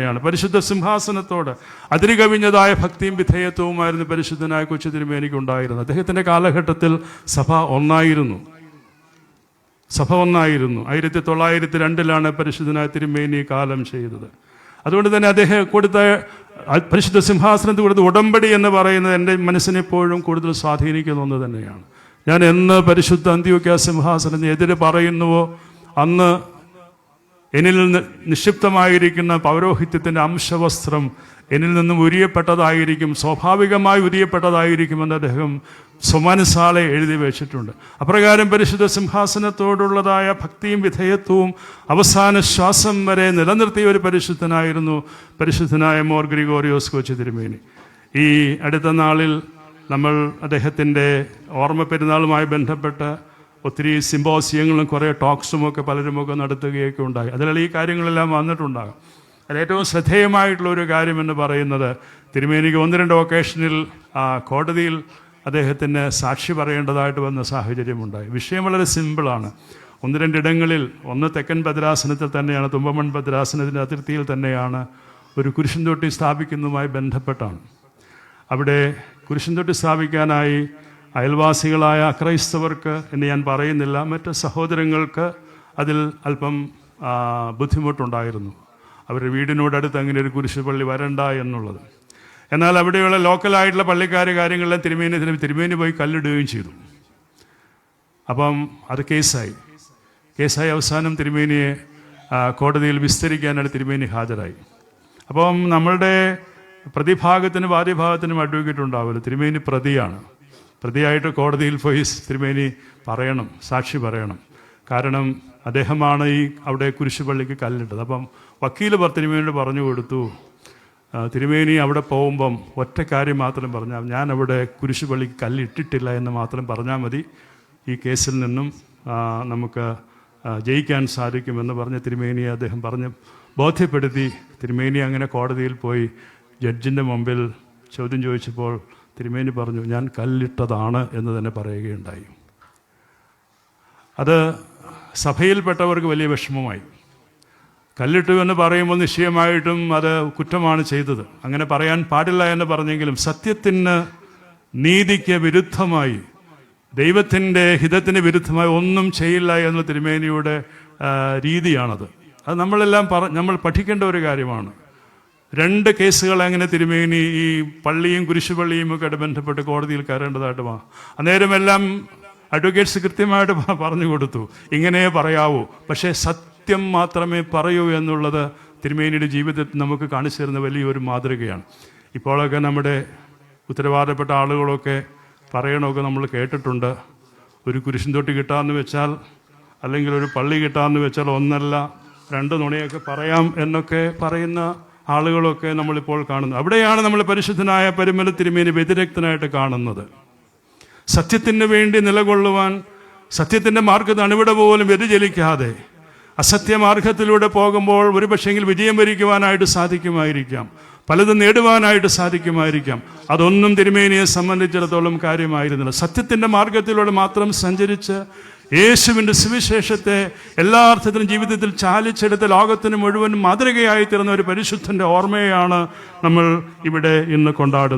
ാണ് പരിശുദ്ധ സിംഹാസനത്തോട് അതിരുകവിഞ്ഞതായ ഭക്തിയും വിധേയത്വവുമായിരുന്നു പരിശുദ്ധനായ കൊച്ചു തിരുമേനിക്ക് ഉണ്ടായിരുന്നത് അദ്ദേഹത്തിന്റെ കാലഘട്ടത്തിൽ സഭ ഒന്നായിരുന്നു. സഭ ഒന്നായിരുന്നു. ആയിരത്തി തൊള്ളായിരത്തി രണ്ടിലാണ് പരിശുദ്ധനായ തിരുമേനി കാലം ചെയ്തത്. അതുകൊണ്ട് തന്നെ അദ്ദേഹം കൊടുത്ത പരിശുദ്ധ സിംഹാസനത്തിൽ കൊടുത്ത ഉടമ്പടി എന്ന് പറയുന്നത് എന്റെ മനസ്സിനെപ്പോഴും കൂടുതൽ സ്വാധീനിക്കുന്ന ഒന്ന് തന്നെയാണ്. ഞാൻ എന്ന് പരിശുദ്ധ അന്ത്യോക്യ സിംഹാസനത്തിന് എതിര് പറയുന്നുവോ? അന്ന് എന്നിൽ നിന്ന് നിക്ഷിപ്തമായിരിക്കുന്ന പൗരോഹിത്യത്തിന്റെ അംശവസ്ത്രം എന്നിൽ നിന്നും ഉരിയപ്പെട്ടതായിരിക്കും സ്വാഭാവികമായി ഉരിയപ്പെട്ടതായിരിക്കുമെന്ന് അദ്ദേഹം സുമനസാളെ എഴുതി വെച്ചിട്ടുണ്ട്. അപ്രകാരം പരിശുദ്ധ സിംഹാസനത്തോടുള്ളതായ ഭക്തിയും വിധേയത്വവും അവസാന ശ്വാസം വരെ നിലനിർത്തിയ ഒരു പരിശുദ്ധനായിരുന്നു പരിശുദ്ധനായ മോർ ഗ്രിഗോറിയോസ് കൊച്ചു തിരുമേനി. ഈ അടുത്ത നാളിൽ നമ്മൾ അദ്ദേഹത്തിന്റെ ഓർമ്മ പെരുന്നാളുമായി ബന്ധപ്പെട്ട് ഒത്തിരി സിമ്പോസിയങ്ങളും കുറേ ടോക്സും ഒക്കെ പലരും ഒക്കെ നടത്തുകയൊക്കെ ഉണ്ടായി. അതിലുള്ള ഈ കാര്യങ്ങളെല്ലാം വന്നിട്ടുണ്ടാകും. അതിൽ ഏറ്റവും ശ്രദ്ധേയമായിട്ടുള്ള ഒരു കാര്യമെന്ന് പറയുന്നത് തിരുമേനിക്ക് ഒന്ന് രണ്ട് ഒക്കേഷനിൽ കോടതിയിൽ അദ്ദേഹത്തിന് സാക്ഷി പറയേണ്ടതായിട്ട് വന്ന സാഹചര്യമുണ്ടായി. വിഷയം വളരെ സിമ്പിളാണ്. ഒന്ന് രണ്ടിടങ്ങളിൽ ഒന്ന് തെക്കൻ ഭദ്രാസനത്തിൽ തന്നെയാണ് തുമ്പമൺ ഭദ്രാസനത്തിന്റെ അതിർത്തിയിൽ തന്നെയാണ് ഒരു കുരിശുംതൊട്ടി സ്ഥാപിക്കുന്നതുമായി ബന്ധപ്പെട്ടാണ്. അവിടെ കുരിശുംതൊട്ടി സ്ഥാപിക്കാനായി അയൽവാസികളായ അക്രൈസ്തവർക്ക് എന്ന് ഞാൻ പറയുന്നില്ല മറ്റ് സഹോദരങ്ങൾക്ക് അതിൽ അല്പം ബുദ്ധിമുട്ടുണ്ടായിരുന്നു. അവരുടെ വീടിനോടടുത്ത് അങ്ങനെ ഒരു കുരിശ് പള്ളി വരണ്ട എന്നുള്ളത്. എന്നാൽ അവിടെയുള്ള ലോക്കലായിട്ടുള്ള പള്ളിക്കാർ കാര്യങ്ങളെല്ലാം തിരുമേനി തിരുമേനി പോയി കല്ലിടുകയും ചെയ്തു. അപ്പം അത് കേസായി. കേസായി അവസാനം തിരുമേനിയെ കോടതിയിൽ വിസ്തരിക്കാനായിട്ട് തിരുമേനി ഹാജരായി. അപ്പം നമ്മളുടെ പ്രതിഭാഗത്തിനും വാദ്യഭാഗത്തിനും അഡ്വക്കേറ്റ് ഉണ്ടാവില്ല തിരുമേനി പ്രതിയാണ്. പ്രതിയായിട്ട് കോടതിയിൽ പോയി തിരുമേനി പറയണം സാക്ഷി പറയണം. കാരണം അദ്ദേഹമാണ് ഈ അവിടെ കുരിശുപള്ളിക്ക് കല്ലിട്ടത്. അപ്പം വക്കീൽ തിരുമേനിയോട് പറഞ്ഞു കൊടുത്തു തിരുമേനി അവിടെ പോകുമ്പം ഒറ്റ കാര്യം മാത്രം പറഞ്ഞാൽ ഞാൻ അവിടെ കുരിശുപള്ളിക്ക് കല്ലിട്ടിട്ടില്ല എന്ന് മാത്രം പറഞ്ഞാൽ മതി. ഈ കേസിൽ നിന്നും നമുക്ക് ജയിക്കാൻ സാധിക്കുമെന്ന് പറഞ്ഞ് തിരുമേനിയെ അദ്ദേഹം പറഞ്ഞ് ബോധ്യപ്പെടുത്തി. തിരുമേനി അങ്ങനെ കോടതിയിൽ പോയി ജഡ്ജിന്റെ മുമ്പിൽ ചോദ്യം ചോദിച്ചപ്പോൾ തിരുമേനി പറഞ്ഞു ഞാൻ കല്ലിട്ടതാണ് എന്ന് തന്നെ പറയുകയുണ്ടായി. അത് സഭയിൽപ്പെട്ടവർക്ക് വലിയ വിഷമമായി. കല്ലിട്ടു എന്ന് പറയുമ്പോൾ നിശ്ചയമായിട്ടും അത് കുറ്റമാണ് ചെയ്തത്. അങ്ങനെ പറയാൻ പാടില്ല എന്ന് പറഞ്ഞെങ്കിലും സത്യത്തിന് നീതിക്ക് വിരുദ്ധമായി ദൈവത്തിന്റെ ഹിതത്തിന് വിരുദ്ധമായി ഒന്നും ചെയ്യില്ല എന്ന തിരുമേനിയുടെ രീതിയാണത്. അത് നമ്മളെല്ലാം പറ നമ്മൾ പഠിക്കേണ്ട ഒരു കാര്യമാണ്. രണ്ട് കേസുകൾ അങ്ങനെ തിരുമേനി? ഈ പള്ളിയും കുരിശുപള്ളിയും ഒക്കെ ബന്ധപ്പെട്ട് കോടതിയിൽ കയറേണ്ടതായിട്ട് വാ. അന്നേരം എല്ലാം അഡ്വക്കേറ്റ്സ് കൃത്യമായിട്ട് പറഞ്ഞു കൊടുത്തു. ഇങ്ങനെ പറയാവൂ. പക്ഷേ സത്യം മാത്രമേ പറയൂ എന്നുള്ളത് തിരുമേനിയുടെ ജീവിതത്തിൽ നമുക്ക് കാണിച്ചു തരുന്ന വലിയൊരു മാതൃകയാണ്. ഇപ്പോഴൊക്കെ നമ്മുടെ ഉത്തരവാദപ്പെട്ട ആളുകളൊക്കെ പറയണമൊക്കെ നമ്മൾ കേട്ടിട്ടുണ്ട്. ഒരു കുരിശും തൊട്ടി കിട്ടാമെന്ന് വെച്ചാൽ അല്ലെങ്കിൽ ഒരു പള്ളി കിട്ടാമെന്ന് വെച്ചാൽ ഒന്നല്ല രണ്ട് നുണയൊക്കെ പറയാം എന്നൊക്കെ പറയുന്ന ആളുകളൊക്കെ നമ്മളിപ്പോൾ കാണുന്നത്. അവിടെയാണ് നമ്മൾ പരിശുദ്ധനായ പരിമല തിരുമേനി വ്യതിരക്തനായിട്ട് കാണുന്നത്. സത്യത്തിന് വേണ്ടി നിലകൊള്ളുവാൻ സത്യത്തിന്റെ മാർഗത്തിന് അണുവിട പോലും വ്യതിചലിക്കാതെ അസത്യമാർഗത്തിലൂടെ പോകുമ്പോൾ ഒരു പക്ഷേങ്കിൽ വിജയം വരിക്കുവാനായിട്ട് സാധിക്കുമായിരിക്കാം. പലതും നേടുവാനായിട്ട് സാധിക്കുമായിരിക്കാം. അതൊന്നും തിരുമേനിയെ സംബന്ധിച്ചിടത്തോളം കാര്യമായിരുന്നില്ല. സത്യത്തിന്റെ മാർഗത്തിലൂടെ മാത്രം സഞ്ചരിച്ച് യേശുവിന്റെ സുവിശേഷത്തെ എല്ലാ അർത്ഥത്തിലും ജീവിതത്തിൽ ചാലിച്ചെടുത്ത് ലോകത്തിന് മുഴുവൻ മാതൃകയായി തീർന്ന ഒരു പരിശുദ്ധന്റെ ഓർമ്മയാണ് നമ്മൾ ഇവിടെ ഇന്ന് കൊണ്ടാടുന്നത്.